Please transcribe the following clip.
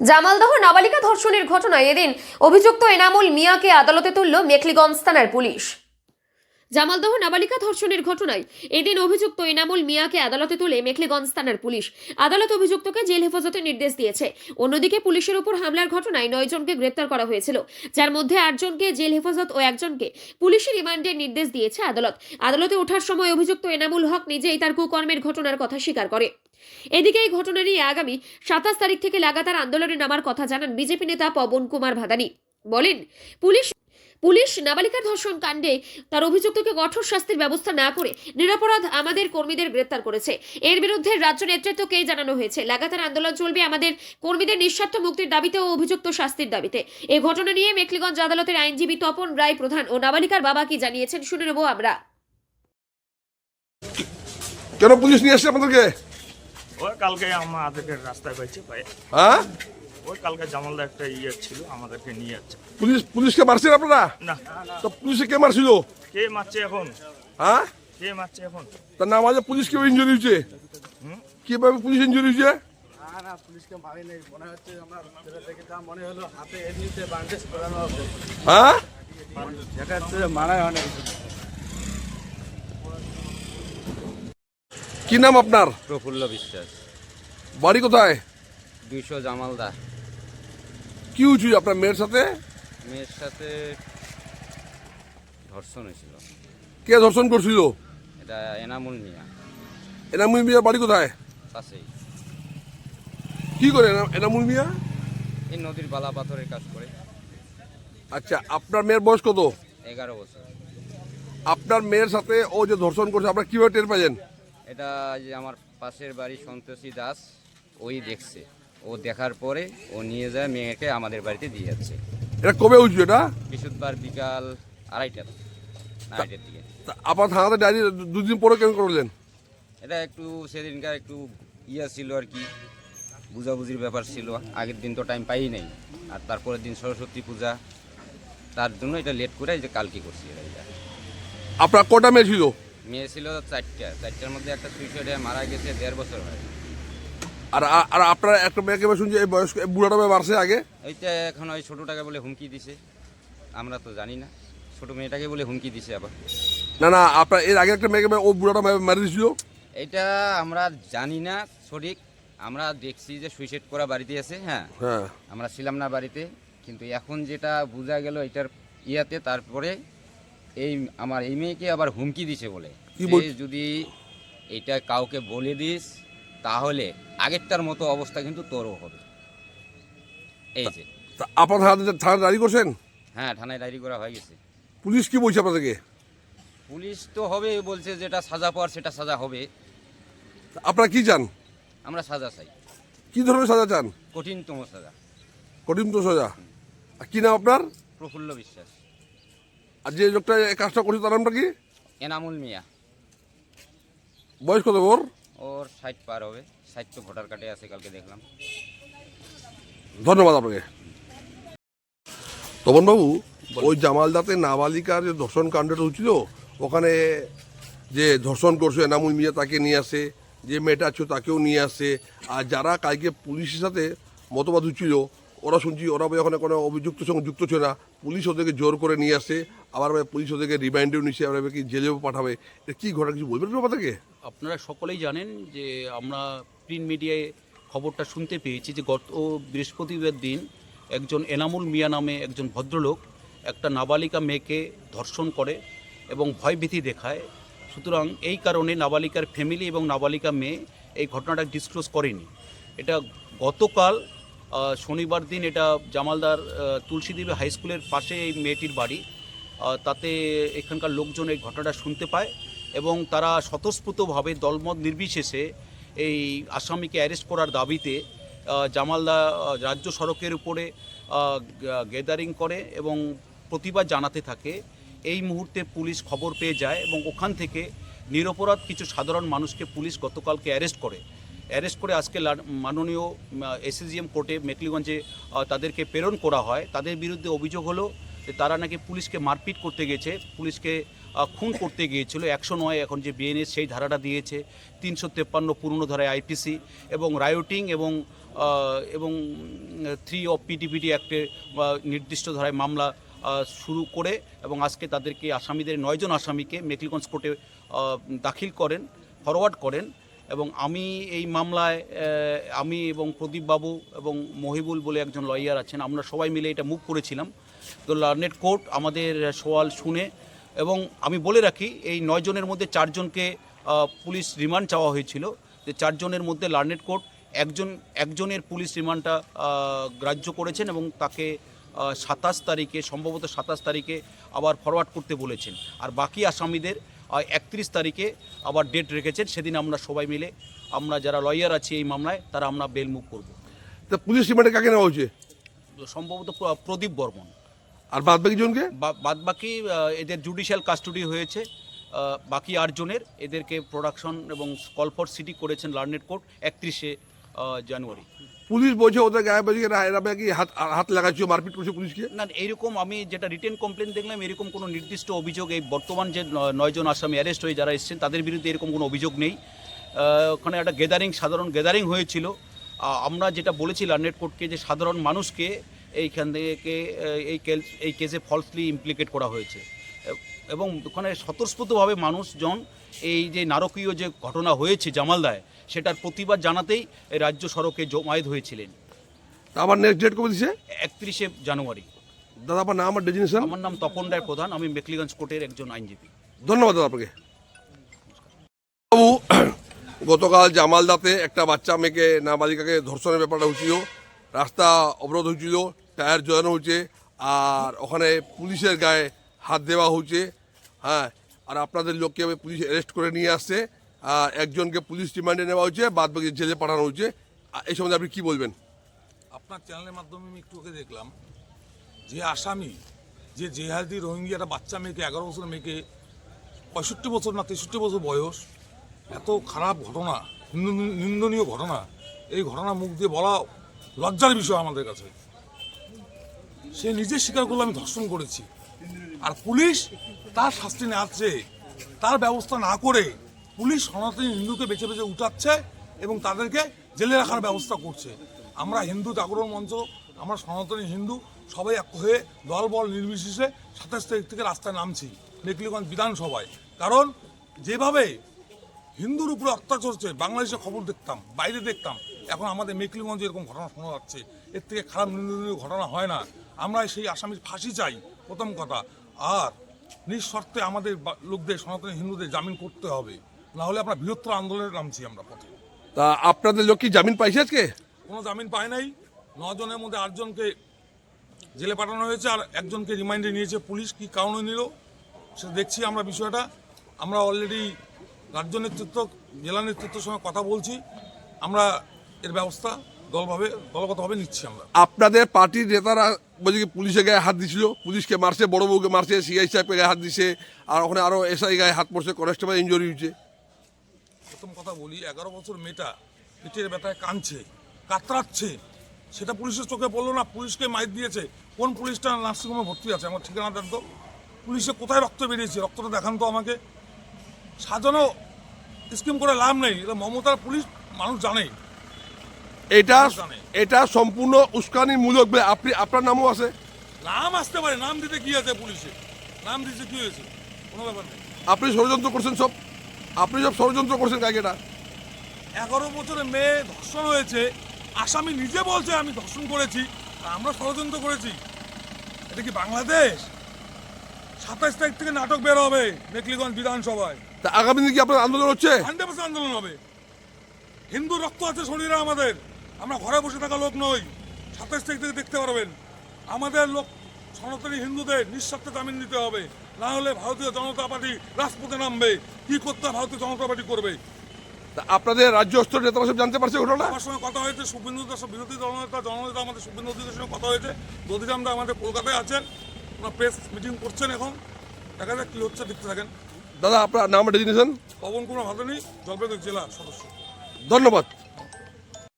জামালদহ নাবালিকা ধর্ষণের ঘটনায় এদিন অভিযুক্ত এনামুল মিয়াকে আদালতে তুলল মেখলিগঞ্জ থানার পুলিশ। জামালদহ নাবালিকা ধর্ষণের ঘটনায় এদিন অভিযুক্ত এনামুল মিয়াকে আদালতে তুলে মেখলিগঞ্জ থানার পুলিশ। আদালত অভিযুক্তকে জেল হেফাজতের নির্দেশ দিয়েছে। অন্যদিকে পুলিশের উপর হামলার ঘটনায় নয় জনকে গ্রেপ্তার করা হয়েছিল। যার মধ্যে আটজনকে জেল হেফাজত ও একজনকে পুলিশি রিমান্ডের নির্দেশ দিয়েছে আদালত। আদালতে ওঠার সময় অভিযুক্ত এনামুল হক নিজেই তার কুকর্মের ঘটনার কথা স্বীকার করে। এদিকে এই ঘটনা নিয়ে আগামী সাতাশ তারিখ থেকে লাগাতার আন্দোলনে নামার কথা জানান বিজেপি নেতা পবন কুমার ভাদানি। বলেন, পুলিশ পুলিশ নাবালিকা ধর্ষণ কাণ্ডে তার অভিযুক্তকে কঠোর শাস্তির ব্যবস্থা না করে নিরাপরাধ আমাদের কর্মীদের গ্রেপ্তার করেছে। এর বিরুদ্ধে রাজ্য নেতৃত্বকেই জানানো হয়েছে। লাগাতার আন্দোলন চলবে আমাদের কর্মীদের নিঃস্বার্থ মুক্তির দাবিতে ও অভিযুক্ত শাস্তির দাবিতে। এ ঘটনা নিয়ে মেখলিগঞ্জ আদালতের আইনজীবী তপন রায় প্রধান ও নাবালিকার বাবা কি জানিয়েছেন শুনে নেব আমরা। কেন পুলিশ নিয়ে আসছে আপনাদেরকে? ওই কালকে আমাদেরকে রাস্তায় পাইছে পাই হ্যাঁ? ওই কালকে জামালদা একটা ইয়ে ছিল আমাদেরকে নিয়ে যাচ্ছে। পুলিশ পুলিশকে মারছেন আপনারা? না। তো পুলিশে কে মারছিল? কে মারছে এখন? হ্যাঁ? কে মারছে এখন? তার নাম আছে পুলিশ কেউ ইঞ্জুরি হয়েছে? কীভাবে পুলিশ ইঞ্জুরি হয়েছে? না না পুলিশকে মারি নেই। মনে হচ্ছে আমরা যেটা দেখে যা মনে হলো হাতে এমনিতে বান্ডেজ করানো হবে হ্যাঁ? যেটা হচ্ছে মারাই অনেক কি নাম আপনার? প্রফুল্ল বিশ্বাস। বাড়ি কোথায়? দুইশো জামালদা। কি হয়েছিল আপনার মেয়ের সাথে? মেয়ের সাথে ধর্ষণ হয়েছিল। কে ধর্ষণ করছিল? এটা এনামুল মিয়া। এনামুল মিয়া বাড়ি কোথায়? কাছেই কি করে এনা- এনামুল মিয়া? এই নদীর বালা পাথরের কাজ করে। আচ্ছা আপনার মেয়ের বয়স কত? এগারো বছর। আপনার মেয়ের সাথে ও যে ধর্ষণ করছে আপনার কীভাবে টের পাইছেন এটা যে আমার পাশের বাড়ি সন্তোষী দাস ওই দেখছে। ও দেখার পরে ও নিয়ে যায় মেয়েকে আমাদের বাড়িতে দিয়ে যাচ্ছে। এটা কবে হয়েছিল এটা? বৃহস্পতিবার বিকাল আড়াইটার আড়াইটার দিকে। তা আপনার থানাতে ডায়েরি দুদিন পরে কেন করলেন? এটা একটু সেদিনকার একটু ইয়া ছিল আর কি বুঝাবুঝির ব্যাপার ছিল। আগের দিন তো টাইম পাই নাই। আর তারপরের দিন সরস্বতী পূজা তার জন্য এটা লেট করে এই যে কালকে করছি এটা। এটা। আপনার কটা মেয়ে ছিল? মেয়ে ছিল চারটা। চারটার মধ্যে একটা সুইসাইডে মারা গেছে দেড় বছর হয়। আর আর আপনার একটা মেয়েকে আমি শুনছি এই বয়স্ক বুড়াটা মারছে আগে? এইটা এখন ওই ছোটোটাকে বলে হুমকি দিছে। আমরা তো জানি না। ছোটো মেয়েটাকে বলে হুমকি দিছে আবার। না না আপনার এর আগে একটা মেয়েকে ও বুড়াটা মেরে দিয়েছিল? এটা আমরা জানি না সঠিক। আমরা দেখছি যে সুইসাইড করা বাড়িতে আছে হ্যাঁ। হ্যাঁ। আমরা ছিলাম না বাড়িতে। কিন্তু এখন যেটা বোঝা গেল এটার ইয়াতে তারপরে এই আমার এই মেয়েকে আবার হুমকি দিছে বলে। যদি এটা কাউকে বলে দিস তাহলে আগেরটার মতো অবস্থা কিন্তু তোরও হবে। এই যে। তা আপনার থানা ডায়েরি করছেন? হ্যাঁ থানায় ডায়েরি করা হয়ে গেছে। পুলিশ কি বলছে আপনাদেরকে? পুলিশ তো হবে বলছে যেটা সাজা পাওয়ার সেটা সাজা হবে। আপনারা কি চান? আমরা সাজা চাই। কি ধরনের সাজা চান? কঠিনতম সাজা। কঠিনতম সাজা। আর কি নাম আপনার? প্রফুল্ল বিশ্বাস। আর যে লোকটা কাজটা করছে তার নামটা কি? এনামুল মিয়া। বয়স কত ওর? ওর ষাট পার হবে। ষাট তো ভোটার কার্ডে আছে কালকে দেখলাম। ধন্যবাদ আপনাকে। তপনবাবু ওই জামালদাতে নাবালিকার যে ধর্ষণ কাণ্ডটা হচ্ছিল ওখানে যে ধর্ষণ করছে এনামুল মিয়া তাকে নিয়ে আসে যে মেয়েটা ছিল তাকেও নিয়ে আসে আর যারা কালকে পুলিশের সাথে মতবাদ হচ্ছিল ওরা শুনছি ওরা ওখানে কোনো অভিযুক্ত সঙ্গে যুক্ত ছিল না পুলিশ ওদেরকে জোর করে নিয়ে আসে আবার পুলিশ ওদেরকে রিমাইন্ডেও নিচ্ছে আবার কি জেলেও পাঠাবে এটা কী ঘটনা কিছু বলবেন থেকে আপনারা সকলেই জানেন যে আমরা প্রিন্ট মিডিয়ায় খবরটা শুনতে পেয়েছি যে গত বৃহস্পতিবার দিন একজন এনামুল মিয়া নামে একজন ভদ্রলোক একটা নাবালিকা মেয়েকে ধর্ষণ করে এবং ভয়ভীতি দেখায়। সুতরাং এই কারণে নাবালিকার ফ্যামিলি এবং নাবালিকা মেয়ে এই ঘটনাটা ডিসক্লোজ করেনি। এটা গতকাল শনিবার দিন এটা জামালদার তুলসীদেবী হাই স্কুলের পাশে এই মেয়েটির বাড়ি। তাতে এখানকার লোকজন এই ঘটনাটা শুনতে পায়। এবং তারা স্বতঃস্ফূর্তভাবে দলমত নির্বিশেষে এই আসামিকে অ্যারেস্ট করার দাবিতে জামালদা রাজ্য সড়কের উপরে গ্যাদারিং করে এবং প্রতিবাদ জানাতে থাকে। এই মুহূর্তে পুলিশ খবর পেয়ে যায় এবং ওখান থেকে নিরপরাধ কিছু সাধারণ মানুষকে পুলিশ গতকালকে অ্যারেস্ট করে। অ্যারেস্ট করে আজকে মাননীয় এসএসজিএম কোর্টে মেকলিগঞ্জে তাদেরকে প্রেরণ করা হয়। তাদের বিরুদ্ধে অভিযোগ হলো যে তারা নাকি পুলিশকে মারপিট করতে গেছে। পুলিশকে খুন করতে গিয়েছিল। একশো নয় এখন যে বিএনএস সেই ধারাটা দিয়েছে। তিনশো তেপ্পান্ন পুরনো ধারায় আইপিসি এবং রায়োটিং এবং এবং থ্রি অফ পিটিপিটি অ্যাক্টের নির্দিষ্ট ধারায় মামলা শুরু করে এবং আজকে তাদেরকে আসামিদের নয়জন আসামিকে মেকলিগঞ্জ কোর্টে দাখিল করেন, ফরওয়ার্ড করেন এবং আমি এই মামলায় আমি এবং প্রদীপবাবু এবং মহিবুল বলে একজন লয়ার আছেন। আমরা সবাই মিলে এটা মুভ করেছিলাম। তো লার্নেট কোর্ট আমাদের সওয়াল শুনে এবং আমি বলে রাখি এই নয় জনের মধ্যে চারজনকে পুলিশ রিমান্ড চাওয়া হয়েছিল। যে চারজনের মধ্যে লার্নেট কোর্ট একজন একজনের পুলিশ রিমান্ডটা গ্রাহ্য করেছেন এবং তাকে সাতাশ তারিখে সম্ভবত সাতাশ তারিখে আবার ফরওয়ার্ড করতে বলেছেন। আর বাকি আসামিদের একত্রিশ তারিখে আবার ডেট রেখেছেন। সেদিন আমরা সবাই মিলে আমরা যারা লয়ার আছি এই মামলায় তারা আমরা বেল মুভ করব। তা পুলিশ রিমান্ডে কাকে নেওয়া হয়েছে? সম্ভবত প্রদীপ বর্মন। আর বাদ বাকি জনকে বাদ বাকি এদের জুডিশিয়াল কাস্টডি হয়েছে। বাকি আটজনের এদেরকে প্রোডাকশন এবং কলফর সিটি করেছেন লার্নেট কোর্ট একত্রিশে জানুয়ারি। পুলিশ বলছে ওদের গায়ে বলছে এরা নাকি হাত হাত লাগাচ্ছে মারপিট করছে পুলিশকে? না এইরকম আমি যেটা রিটেন কমপ্লেন দেখলাম এরকম কোনো নির্দিষ্ট অভিযোগ এই বর্তমান যে নয়জন আসামি অ্যারেস্ট হয়ে যারা এসছেন তাদের বিরুদ্ধে এরকম কোনো অভিযোগ নেই। ওখানে একটা গ্যাদারিং সাধারণ গ্যাদারিং হয়েছিল। আমরা যেটা বলেছি লার্নেট কোর্টকে যে সাধারণ মানুষকে এইখান থেকে এই এই কেসে ফলসলি ইমপ্লিকেট করা হয়েছে। এবং ওখানে স্বতঃস্ফূর্তভাবে মানুষজন এই যে নারকীয় যে ঘটনা হয়েছে জামালদায় সেটার প্রতিবাদ জানাতেই এই রাজ্য সড়কে জমায়েত হয়েছিলেন। আবার নেক্সট ডেট কবে দিছে? একত্রিশে জানুয়ারি। দাদা আপনার নাম আমার ডেজিনেশন? আমার নাম তপন রায় প্রধান আমি মেকলিগঞ্জ কোর্টের একজন আইনজীবী। ধন্যবাদ দাদা আপনাকে। বাবু গতকাল জামালদাতে একটা বাচ্চা মেয়েকে নাবালিকাকে ধর্ষণের ব্যাপারটা হয়েছিল রাস্তা অবরোধ হয়েছিল। টায়ার জড়ানো হয়েছে আর ওখানে পুলিশের গায়ে হাত দেওয়া হয়েছে হ্যাঁ। আর আপনাদের লোককে পুলিশ অ্যারেস্ট করে নিয়ে আসছে, আর একজনকে পুলিশ রিমান্ডে নেওয়া হয়েছে বাদ বাকি জেলে পাঠানো হয়েছে এই সম্বন্ধে আপনি কী বলবেন? আপনার চ্যানেলের মাধ্যমে আমি একটু ওকে দেখলাম, যে আসামি, যে জেহাদি রোহিঙ্গি একটা বাচ্চা মেয়েকে, এগারো বছর মেয়েকে, পঁয়ষট্টি বছর না তেষট্টি বছর বয়স, এত খারাপ ঘটনা, নিন্দনীয় ঘটনা, এই ঘটনা মুখ দিয়ে বলা লজ্জার বিষয় আমাদের কাছে। সে নিজে স্বীকার করল, আমি ধর্ষণ করেছি। আর পুলিশ তার শাস্তি নেওয়াচ্ছে তার ব্যবস্থা না করে পুলিশ সনাতনী হিন্দুকে বেছে বেছে উঠাচ্ছে এবং তাদেরকে জেলে রাখার ব্যবস্থা করছে। আমরা হিন্দু জাগরণ মঞ্চ, আমরা সনাতনী হিন্দু সবাই এক হয়ে দল বল নির্বিশেষে সাতাশ তারিখ থেকে রাস্তায় নামছি, মেকলিগঞ্জ বিধানসভায়। কারণ যেভাবে হিন্দুর উপরে অত্যাচার হচ্ছে বাংলাদেশে খবর দেখতাম, বাইরে দেখতাম, এখন আমাদের মেকলিগঞ্জে এরকম ঘটনা শোনা যাচ্ছে। এর থেকে খারাপ নিন্দনীয় ঘটনা হয় না। আমরা সেই আসামির ফাঁসি চাই প্রথম কথা। আর নিঃশর্তে আমাদের লোকদের সনাতন হিন্দুদের জামিন করতে হবে। না হলে আমরা বৃহত্তর আন্দোলনে নামছি আমরা পথে। তা আপনাদের লোক কি জামিন পাইছে আজকে? কোনো জামিন পায় নাই। নজনের মধ্যে আটজনকে জেলে পাঠানো হয়েছে আর একজনকে রিমাইন্ডে নিয়েছে পুলিশ। কি কারণে নিল সেটা দেখছি আমরা বিষয়টা। আমরা অলরেডি রাজ্য নেতৃত্ব জেলা নেতৃত্বের সঙ্গে কথা বলছি। আমরা এর ব্যবস্থা দলভাবে দলগতভাবে নিচ্ছি আমরা। আপনাদের পার্টির নেতারা বলছে কি পুলিশের গায়ে হাত দিছিল পুলিশকে মারছে বড় বউকে মারছে সিআই সাহেবকে গায়ে হাত দিছে আর ওখানে আরও এসআই গায়ে হাত পড়ছে কনস্টেবল ইঞ্জুরি হয়েছে। প্রথম কথা বলি এগারো বছর মেয়েটা পেটের ব্যথায় কাঁদছে কাতরাচ্ছে সেটা পুলিশের চোখে পড়ল না পুলিশকে মাইর দিয়েছে। কোন পুলিশটা নার্সিংহোমে ভর্তি আছে আমার ঠিকানা দেন তো পুলিশে কোথায় রক্ত বেরিয়েছে? রক্তটা দেখান তো আমাকে। সাজানো স্কিম করে লাভ নেই এটা মমতার পুলিশ মানুষ জানে। এটা। এটা সম্পূর্ণ উস্কানিমূলক আপনি আপনার নামও আছে? নাম আসতে পারে নাম দিতে কি আছে পুলিশে? নাম দিতে কি হয়েছে? কোনো ব্যাপার নেই। আপনি ষড়যন্ত্র করছেন সব? আপনি সব ষড়যন্ত্র করছেন কাকে এটা এগারো বছরের মেয়ে ধর্ষণ হয়েছে আসামি নিজে বলছে আমি ধর্ষণ করেছি আমরা ষড়যন্ত্র করেছি। এটা কি বাংলাদেশ? সাতাশ তারিখ থেকে নাটক বের হবে মেকলিগঞ্জ বিধানসভায়। তা আগামী দিন কি আপনার আন্দোলন হচ্ছে? হান্ড্রেড পার্সেন্ট আন্দোলন হবে। হিন্দু রক্ত আছে শরীরে আমাদের। আমরা ঘরে বসে থাকা লোক নই। সাতাশ তারিখ থেকে দেখতে পারবেন। আমাদের লোক সনাতনী হিন্দুদের নিঃস্বার্থে জামিন দিতে হবে। না হলে ভারতীয় জনতা পার্টি রাজপথে নামবে। কি করতে ভারতীয় জনতা পার্টি করবে? তা আপনাদের রাজ্য স্তরের নেতারা সব জানতে পারছে ঘটনা আমার সঙ্গে কথা হয়েছে শুভেন্দু দাস বিরোধী দলনেতা জননেতা আমাদের শুভেন্দু অধিকারের সঙ্গে কথা হয়েছে। দধিরামদা আমাদের কলকাতায় আছেন। ওনার প্রেস মিটিং করছেন এখন। দেখা যাক কী হচ্ছে দেখতে থাকেন। দাদা আপনার নাম ডেজিনেশন পবন কুমার ভাদানি জলপাইগুড়ি জেলা সদস্য। ধন্যবাদ।